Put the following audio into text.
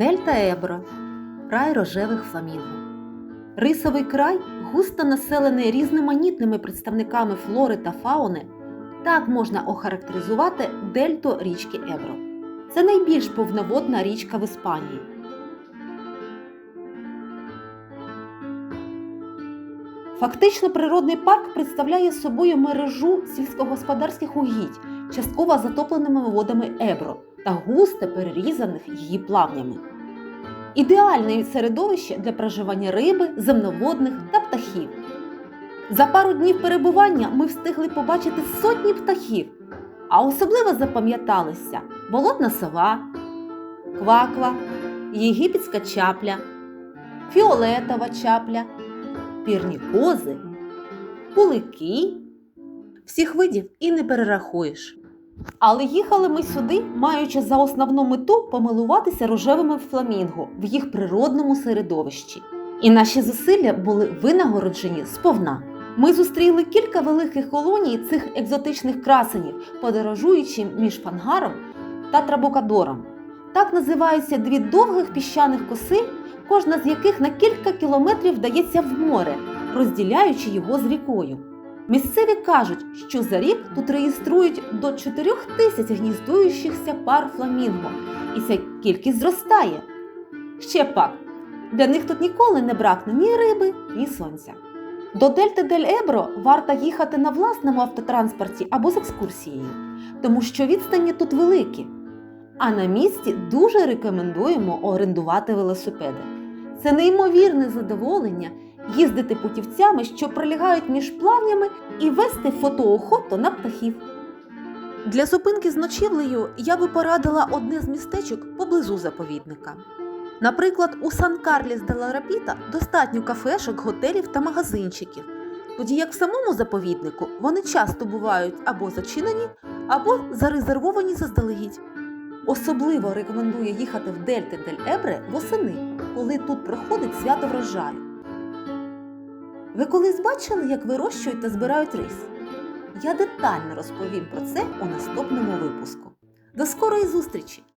Дельта Ебро рай рожевих фламінго. Рисовий край густо населений різноманітними представниками флори та фауни. Так можна охарактеризувати дельту річки Ебро. Це найбільш повноводна річка в Іспанії. Фактично, природний парк представляє собою мережу сільськогосподарських угідь, частково затопленими водами Ебро та густо перерізаних її плавнями. Ідеальне середовище для проживання риби, земноводних та птахів. За пару днів перебування ми встигли побачити сотні птахів, а особливо запам'яталися болотна сова, кваква, єгипетська чапля, фіолетова чапля, пірні кози, кулики. Всіх видів і не перерахуєш. Але їхали ми сюди, маючи за основну мету помилуватися рожевими фламінго в їх природному середовищі. І наші зусилля були винагороджені сповна. Ми зустріли кілька великих колоній цих екзотичних красенів, подорожуючи між фангаром та трабокадором. Так називаються дві довгих піщаних коси, кожна з яких на кілька кілометрів вдається в море, розділяючи його з рікою. Місцеві кажуть, що за рік тут реєструють до 4 тисяч гніздуючихся пар фламінго, і ця кількість зростає. Ще пак, для них тут ніколи не бракне ні риби, ні сонця. До Дельти Дель Ебро варто їхати на власному автотранспорті або з екскурсією, тому що відстані тут великі. А на місці дуже рекомендуємо орендувати велосипеди. Це неймовірне задоволення їздити путівцями, що пролягають між плавнями, і вести фотоохоту на птахів. Для зупинки з ночівлею я би порадила одне з містечок поблизу заповідника. Наприклад, у Сан-Карліс де ла Рапіта достатньо кафешок, готелів та магазинчиків, тоді як в самому заповіднику вони часто бувають або зачинені, або зарезервовані заздалегідь. Особливо рекомендую їхати в Дельти дель Ебре восени, коли тут проходить свято врожаю. Ви колись бачили, як вирощують та збирають рис? Я детально розповім про це у наступному випуску. До скорої зустрічі!